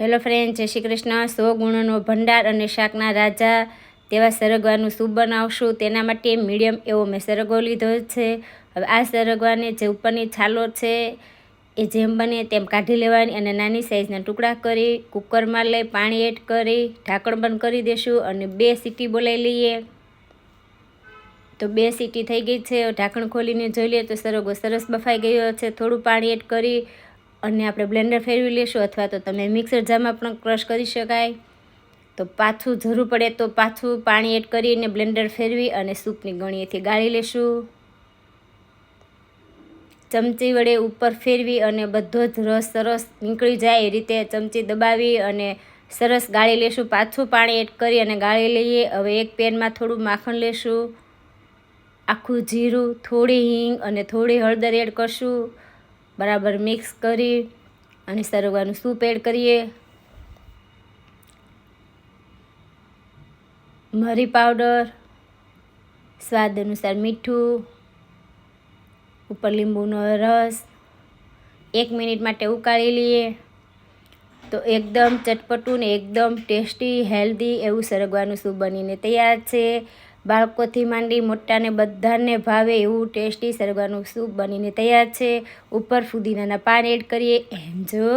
Hello friend, જય શ્રી કૃષ્ણ. સો ગુણોનો ભંડાર અને શાકના રાજા તેવા સરગવાનું સૂપ બનાવશું. તેના માટે મીડિયમ એવો મેં સરગવો લીધો છે. હવે આ સરગવાને જે ઉપરની છાલો છે એ જેમ બને તેમ કાઢી લેવાની અને નાની સાઇઝના ટુકડા કરી કુકરમાં લઈ પાણી એડ કરી ઢાંકણ બંધ કરી દેશું અને બે સીટી બોલાવી લઈએ. તો બે સીટી થઈ ગઈ છે. ઢાંકણ ખોલીને જોઈ લઈએ તો સરગવો સરસ બફાઈ ગયો છે. થોડું પાણી એડ કરી અને આપણે બ્લેન્ડર ફેરવી લેશું અથવા તો તમે મિક્સર જારમાં પણ ક્રશ કરી શકાય. તો પાછું જરૂર પડે તો પાછું પાણી એડ કરીને બ્લેન્ડર ફેરવી અને સૂપની ગણીએથી ગાળી લેશું. ચમચી વડે ઉપર ફેરવી અને બધો જ રસ સરસ નીકળી જાય એ રીતે ચમચી દબાવી અને સરસ ગાળી લેશું. પાછું પાણી એડ કરી અને ગાળી લઈએ. હવે એક પેનમાં થોડું માખણ લેશું. આખું જીરું, થોડી હિંગ અને થોડી હળદર એડ કરશું. બરાબર મિક્સ કરી અને સરગવાનું સૂપ એડ કરીએ. મરી પાવડર, સ્વાદ અનુસાર મીઠું, ઉપર લીંબુનો રસ, એક મિનિટ માટે ઉકાળી લઈએ. તો એકદમ ચટપટું ને એકદમ ટેસ્ટી, હેલ્ધી એવું સરગવાનું સૂપ બનીને તૈયાર છે. બાળકોથી માંડી મોટાને બધાને ભાવે એવું ટેસ્ટી સરગવાનું સૂપ બનીને તૈયાર છે. ઉપર ફુદીનાના પાન એડ કરીએ. એન્જો